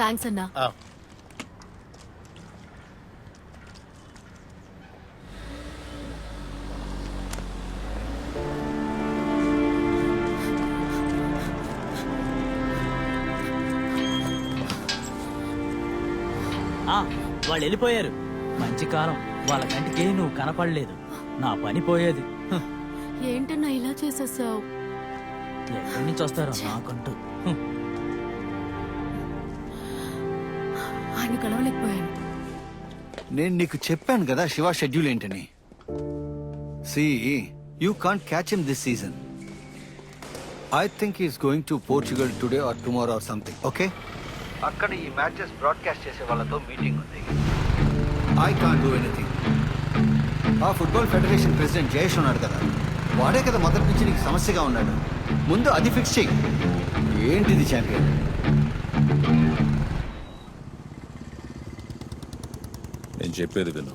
Thanks అన్నా. వాళ్ళు వెళ్ళిపోయారు మంచి కాలం. వాళ్ళ కంటికి నువ్వు కనపడలేదు. నా పని పోయేది. ఏంటన్నా ఇలా చేసేసావు? ఎక్కడి నుంచి వస్తారో నాకంటూ. ఆయన కలవలేకపోయాను. నేను నీకు చెప్పాను కదా శివ షెడ్యూల్ ఏంటని. See you can't catch him this season I think is going to Portugal today or tomorrow or something okay అక్కడ ఈ మ్యాచెస్ బ్రాడ్కాస్ట్ చేసే వాళ్ళతో మీటింగ్ ఉంది. ఐ కాంట్ డూ ఎనీథింగ్ ఆ ఫుట్బాల్ ఫెడరేషన్ ప్రెసిడెంట్ జయేష్ ఉన్నాడు కదా. వాడే కదా మొదటి నుంచి నీకు సమస్యగా ఉన్నాడు. ముందు అది ఫిక్స్ చెయ్యి ఏంటిది ఛాంపియన్ నేను చెప్పేది విను.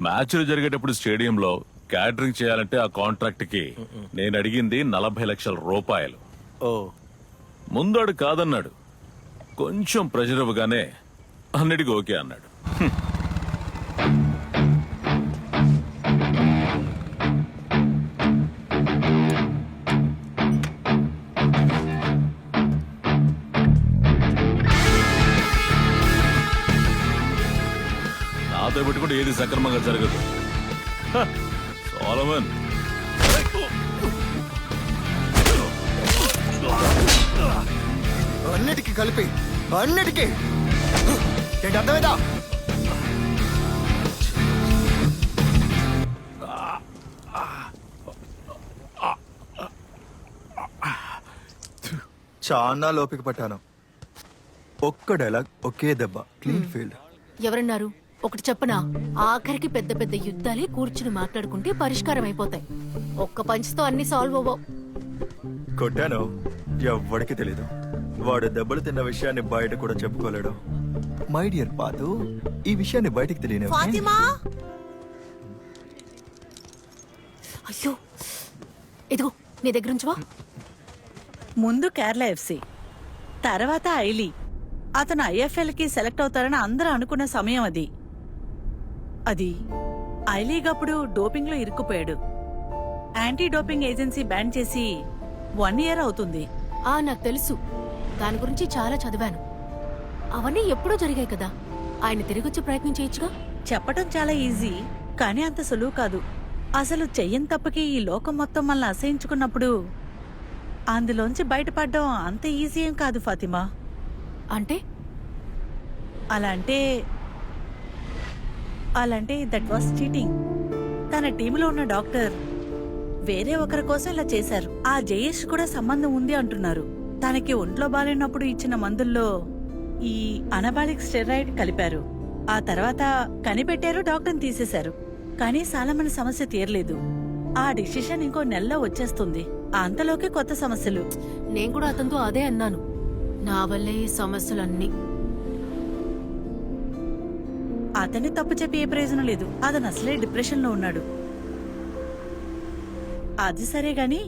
మ్యాచ్లు జరిగేటప్పుడు స్టేడియంలో క్యాటరింగ్ చేయాలంటే ఆ కాంట్రాక్ట్కి నేను అడిగింది నలభై లక్షల రూపాయలు. ఓ. ముందాడు కాదన్నాడు. కొంచెం ప్రెషర్ ఇవ్వగానే అన్నిటికీ ఓకే అన్నాడు. నాతో పెట్టుకుంటే ఏది సక్రమంగా జరగదు. సోలమన్. అన్నిటికీ కలిపి అన్నిటికీ. ఏంటి అర్థమైందా? చాలా లోపిక పట్టాను. ఒక్క డైలాగ్ ఒకే దెబ్బ క్లీన్ ఫీల్డ్. ఎవరన్నారు? ఒకటి చెప్పనా? ఆఖరికి పెద్ద పెద్ద యుద్ధాలే కూర్చుని మాట్లాడుకుంటే పరిష్కారం అయిపోతాయి ఒక్క పంచుతో అన్ని సాల్వ్ అవ్వవు. కొట్టాను? ఎవ్వడికి తెలీదు. వాడు దెబ్బలు తిన్న విషయాన్ని బయట కూడా చెప్పుకోలేడు. మై డియర్ పాతు ఈ విషయాన్ని బయటికి తెలియని అయ్యో! ఇదిగో నీ దగ్గర ఉంచవా ముందు కేరళ ఎఫ్సి తర్వాత ఐలీ అతను ఐఎఫ్ఎల్కి సెలెక్ట్ అవుతారని అందరూ అనుకున్న సమయం అది. అది ఐలీగప్పుడు డోపింగ్లో ఇరుక్కుపోయాడు. యాంటీ డోపింగ్ ఏజెన్సీ బ్యాన్ చేసి వన్ ఇయర్ అవుతుంది. ఆ నాకు తెలుసు. దాని గురించి చాలా చదివాను. అవన్నీ ఎప్పుడో జరిగాయి కదా. ఆయన తిరిగొచ్చే ప్రయత్నం చేయొచ్చుగా? చెప్పటం చాలా ఈజీ కానీ అంత సులువు కాదు. అసలు చెయ్యని తప్పకి ఈ లోకం మొత్తం మనల్ని అసహించుకున్నప్పుడు అందులోంచి బయటపడడం అంత ఈజీ ఏం కాదు ఫాతిమా. అంటే? అలా అంటే అలాంటి దట్ వాస్ చీటింగ్ తన టీంలో ఉన్న డాక్టర్ వేరే ఒకరి కోసం ఇలా చేశారు. ఆ జయేష్ కూడా సంబంధం ఉంది అంటున్నారు. తనకి ఒంట్లో బాలేనప్పుడు ఇచ్చిన మందుల్లో ఈ అనబాలిక్ స్టెరాయిడ్ కలిపారు. ఆ తర్వాత కనిపెట్టారు డాక్టర్ని తీసేశారు. కానీ సాలమన్ సమస్య తీరలేదు. ఆ డిసిషన్ ఇంకో నెలలో వచ్చేస్తుంది. అంతలోకి కొత్త సమస్యలు. నేను కూడా అతనితో అదే అన్నాను. నా వల్లే ఈ సమస్యలన్నీ. అతన్ని తప్పు చెప్పి ఏ ప్రయోజనం లేదు. అతను అసలే డిప్రెషన్లో ఉన్నాడు. అది సరే గాని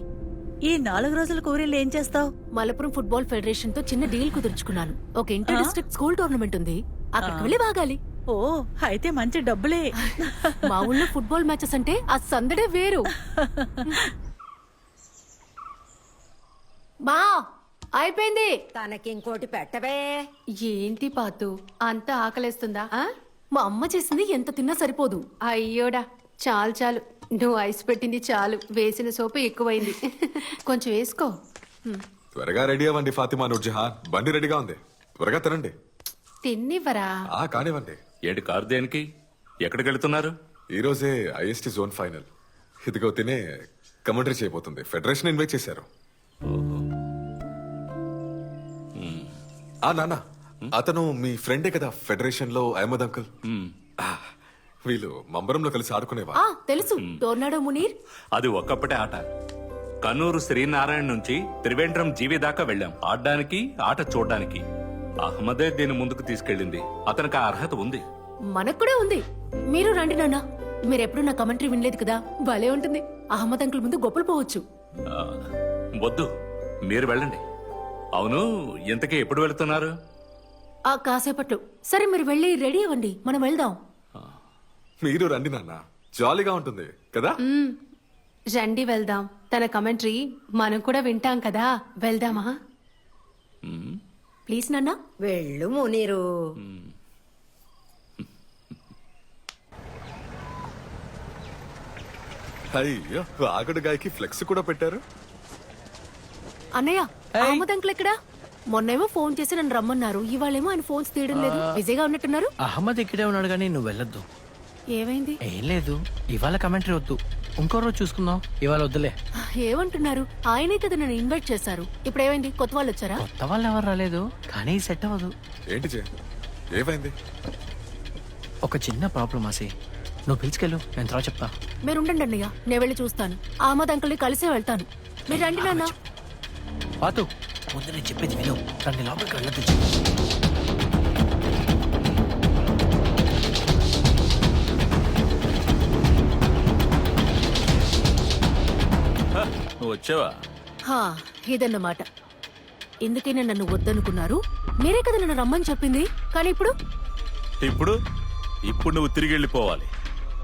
ఈ నాలుగు రోజుల కూరీలు ఏం చేస్తావు? మలపురం ఫుట్బాల్ ఫెడరేషన్తో చిన్న డీల్ కుదుర్చుకున్నాను. ఒక ఇంటర్ డిస్ట్రిక్ట్ స్కూల్ టోర్నమెంట్ ఉంది. అక్కడికి వెళ్ళి బాగాలి. ఓ అయితే మంచి డబ్బులే. మా ఊళ్ళో ఫుట్బాల్ మ్యాచెస్ అంటే ఆ సందడే వేరు. మా అయిపోయింది. తనకి ఇంకోటి పెట్టవే. ఏంటి పాతు? అంత ఆకలేస్తుందా? మా అమ్మ చేసింది ఎంత తిన్నా సరిపోదు. అయ్యోడా చాలు చాలు. నువ్వు ఐస్ పెట్టింది చాలు. వేసిన సోపు ఎక్కువైంది. కొంచెం వేసుకో. త్వరగా రెడీ అవ్వండి ఫాతిమా నూర్జహాన్. బండి రెడీగా ఉంది. త్వరగా తినండి. తిన్నివ్వరా? ఆ కానివ్వండి. ఏంటి కారు దేనికి? ఎక్కడికి వెళ్తున్నారు? ఈ రోజే ఐఎస్టీ జోన్ ఫైనల్. ఇదిగో తినే కమెంటరీ చేయబోతుంది. ఫెడరేషన్ ఇన్వైట్ చేశారు. ఆ నాన్న. అతను మీ ఫ్రెండే కదా ఫెడరేషన్లో అహ్మద్ అంకుల్? ఆ, వీళ్ళు మంబరంలో కలిసి ఆడుకునేవా? ఆ తెలుసు. టోర్నాడో మునీర్. అది ఒక్కప్పటే ఆట. కన్నూరు శ్రీనారాయణ నుంచి త్రివేంద్రం జీవి దాకా వెళ్ళాం. ఆడడానికి ఆట చూడడానికి. అహ్మదే దీన్ని ముందుకు తీసుకెళ్ళింది. అతనికి ఆ అర్హత ఉంది. మనకు కూడా ఉంది. మీరు రండి నాన్న. మీరెప్పుడు నా కమెంటరీ వినలేదు కదా? భలే ఉంటుంది. అహ్మద్ అంకుల్ ముందు గొప్పలు పోవచ్చు. ఆ, వద్దు. మీరు వెళ్ళండి. అవును ఇంతకీ ఎప్పుడు వెళుతున్నారు? ఆ కాసేపట్లో. సరే మీరు వెళ్ళి రెడీ అవ్వండి. మనం వెళ్దాం. మీరు రండి నాన్న. జాలీగా ఉంటుంది కదా? మ్మ్. రండి వెళ్దాం. తన కమెంటరీ మనం కూడా వింటాం కదా. వెళ్దామా? ప్లీజ్ నాన్న. వెళ్ళు మునీరు. అయ్యో ఆగడుగాయకి ఫ్లెక్స్ కూడా పెట్టారు? అన్నయ్య అహ్మద్ అంకుల్ ఎక్కడా? మొన్నేమో ఫోన్ చేసి నన్ను రమ్మన్నారు. ఇవాళేమో ఆయన ఫోన్స్ తీయడం లేదు. బిజీగా ఉన్నట్టున్నారు. అహ్మద్ ఇక్కడే ఉన్నాడు కానీ నువ్వు వెళ్ళొద్దు. ఏమైంది? ఏం లేదు. ఇవాళ కమెంటరీ వద్దు. ఇంకో రోజు చూసుకుందాం. ఇవాళ వద్దులే. ఏమంటున్నారు? ఆయనే కదా నన్ను ఇన్వైట్ చేశారు. ఇప్పుడు ఏమైంది? కొత్త వాళ్ళు వచ్చారా? కొత్త వాళ్ళు ఎవరు రాలేదు. కానీ సెట్ అవ్వదు. ఏంటి జే? ఏమైంది? ఒక చిన్న ప్రాబ్లం ఆసి నువ్వు పిలుచుకెళ్ళు. నేను తర్వాత చెప్తా. మీరు ఉండండి అన్నయ్య. నేను వెళ్ళి చూస్తాను. అహ్మద్ అంకుల్ని కలిసే వెళ్తాను. మీరు రండి నాన్న. పాతు. ముందు నేను చెప్పేది విను. రండి లోపలికి వెళ్ళదు నువ్వు వచ్చావా? హా ఇదన్నమాట ఎందుకైనా నన్ను వద్దనుకున్నారు? మీరే కదా నన్ను రమ్మని చెప్పింది? కానీ ఇప్పుడు? ఇప్పుడు? ఇప్పుడు నువ్వు తిరిగి వెళ్ళిపోవాలి.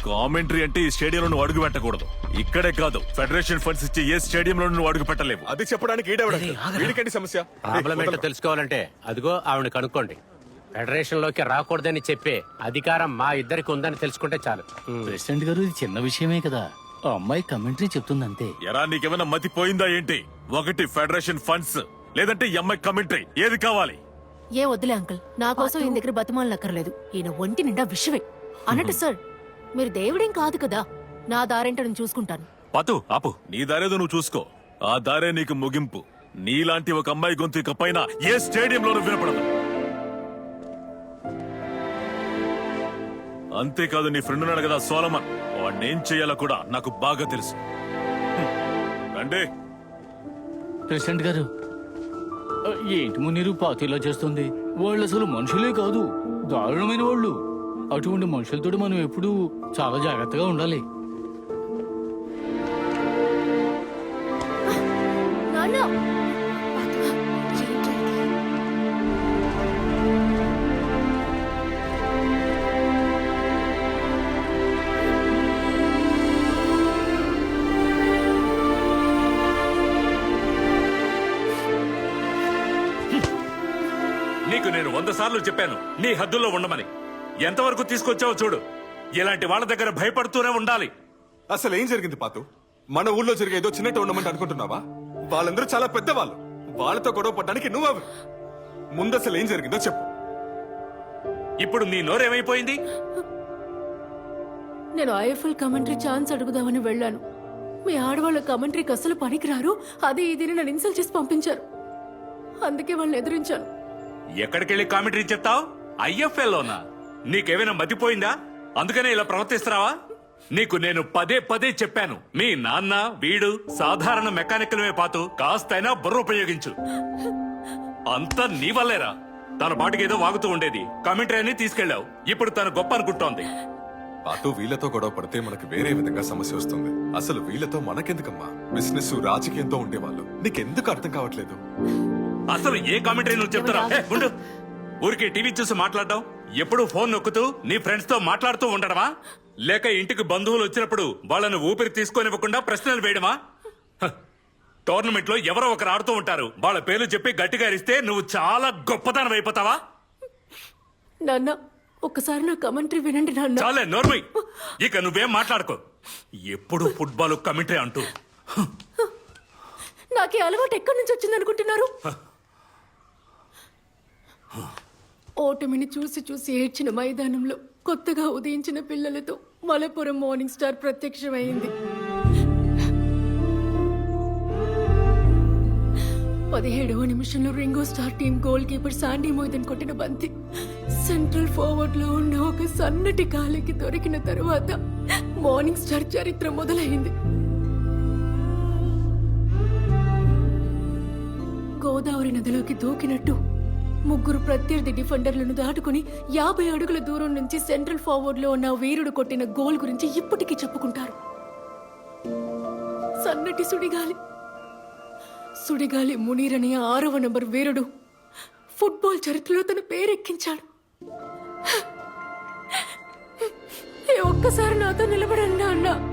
కామెంటరీ అంటే ఈ స్టేడియంలో నువ్వు అడుగు పెట్టకూడదు. ఇక్కడే కాదు ఫెడరేషన్ ఫండ్స్ ఇచ్చే ఏ స్టేడియంలో నువ్వు అడుగు పెట్టలేవు. అది చెప్పడానికి ఈడెవడ వీడికండి సమస్య. ప్రాబ్లం ఏంటో తెలుసుకోవాలంటే అదిగో ఆవిడ కనుక్కోండి. ఫెడరేషన్లోకి రాకూడదని చెప్పే అధికారం మా ఇద్దరికి ఉందని తెలుసుకుంటే చాలు. ప్రెసిడెంట్ గారు ఇది చిన్న విషయమే కదా. ఆ అమ్మాయి కమెంటరీ చెప్తుంది అంతే ఎరా నీకేమైనా మతి పోయిందా ఏంటి? ఒకటి ఫెడరేషన్ ఫండ్స్ లేదంటే ఎంఐ కమెంటరీ ఏది కావాలి? ఏ వద్దులే అంకుల్ నా కోసం ఈయన దగ్గర బతిమాలనక్కర్లేదు. ఈయన ఒంటి నిండా విషవే అన్నట్టు సార్ మీరు దేవుడేం కాదు కదా. నా దారేంటో నేను చూసుకుంటాను. పతు ఆపు. నీ దారేదో నువ్వు చూసుకో. ఆ దారే నీకు ముగింపు. నీలాంటి ఒక అమ్మాయి గొంతు ఇక పైన ఏ స్టేడియంలోనూ వినపడదు. అంతేకాదు నీ ఫ్రెండ్ ఉన్నాడు కదా సోలమన్. వాడిని ఏం చేయాలో కూడా నాకు బాగా తెలుసు. రండి. ప్రెసిడెంట్ గారు ఏంటి మునీరు పార్టీలో చేస్తుంది? వాళ్ళు అసలు మనుషులే కాదు. దారుణమైన వాళ్ళు. అటువంటి మనుషులతో మనం ఎప్పుడూ చాలా జాగ్రత్తగా ఉండాలి. నాన్న! నీకు నేను వంద సార్లు చెప్పాను. నీ హద్దుల్లో ఉండమని. ఎంతవరకు తీసుకొచ్చావో చూడు. ఇలాంటి వాళ్ళ దగ్గర భయపడుతూనే ఉండాలి. అసలు ఏం జరిగింది పాతు? మన ఊళ్ళో జరిగే ఏదో చిన్న టోర్నమెంట్ అనుకుంటున్నావా? వాళ్ళందరూ చాలా పెద్దవాళ్ళు. వాళ్ళతో గొడవ పడడానికి నువ్వెవరు ముందు అసలు ఏం జరిగిందో చెప్పు. ఇప్పుడు నీ నోరేమైపోయింది నేను ఐఎఫ్ఎల్ కమెంటరీ ఛాన్స్ అడుగుదామని వెళ్ళాను. మీ ఆడవాళ్ళ కమెంటరీకి అసలు పనికిరారు? అది ఇది నన్ను ఇన్సల్ట్ చేసి పంపించారు. అందుకే వాళ్ళని ఎదిరించాను. ఎక్కడికెళ్ళి కామెంటరీ చెప్తావు? ఐఎఫ్ఎల్లోనా? నీకేమైనా మతిపోయిందా? అందుకనే ఇలా ప్రవర్తిస్తున్నావా? నీకు నేను పదే పదే చెప్పాను. మీ నాన్న వీడు సాధారణ మెకానికల్వే పాతు కాస్తైనా బుర్ర ఉపయోగించు. అంతా నీ వల్లేరా? తన పాటికి ఏదో వాగుతూ ఉండేది. కామెంటరీ అని తీసుకెళ్ళావు. ఇప్పుడు తను గొప్ప అనుకుంటోంది. పాతు వీళ్ళతో గొడవ పడితే మనకి వేరే విధంగా సమస్య వస్తుంది. అసలు వీళ్ళతో మనకెందుకమ్మా? బిజినెస్ రాజకీయంతో ఉండేవాళ్ళు. నీకెందుకు అర్థం కావట్లేదు? అసలు ఏ కామెంటరీ నువ్వు చెప్తారా ఊరికి టీవీ చూసి మాట్లాడడం. ఎప్పుడు ఫోన్ నొక్కుతూ నీ ఫ్రెండ్స్తో మాట్లాడుతూ ఉండడమా? లేక ఇంటికి బంధువులు వచ్చినప్పుడు వాళ్ళని ఊపిరి తీసుకొనివ్వకుండా ప్రశ్నలు వేయడమా? టోర్నమెంట్లో ఎవరో ఒకరు ఆడుతూ ఉంటారు. వాళ్ళ పేర్లు చెప్పి గట్టిగా అరిస్తే నువ్వు చాలా గొప్పతనం అయిపోతావా? నాన్న ఒక్కసారి నా కమెంటరీ వినండి నాన్న. చాలే నోర్మయ్ ఇక నువ్వేం మాట్లాడుకో. ఎప్పుడు ఫుట్బాల్ కమిటీ అంటూ. నాకు అలవాటు ఎక్కడి నుంచి వచ్చింది అనుకుంటున్నారు ఓటమిని చూసి చూసి ఏడ్చిన మైదానంలో కొత్తగా ఉదయించిన పిల్లలతో మలపురం మార్నింగ్ స్టార్ ప్రత్యక్షమైంది. పదిహేడవ నిమిషంలో Ringo star team goalkeeper Sandy మోయిదన్ కొట్టిన బంతి సెంట్రల్ ఫార్వర్డ్లో ఉన్న ఒక సన్నటి కాలికి దొరికిన తరువాత మార్నింగ్ స్టార్ చరిత్ర మొదలైంది. గోదావరి నదిలోకి దూకినట్టు ముగ్గురు ప్రత్యర్థి డిఫెండర్లను దాటుకుని యాభై అడుగుల దూరం నుంచి సెంట్రల్ ఫార్వర్డ్లో ఉన్న వీరుడు కొట్టిన గోల్ గురించి ఇప్పటికీ చెప్పుకుంటారు. సన్నటి సుడిగాలి. సుడిగాలి మునీర్ అనే ఆరవ నంబర్ వీరుడు ఫుట్బాల్ చరిత్రలో తన పేరెక్కించాడు. ఒక్కసారి నాతో నిలబడండి అన్నా.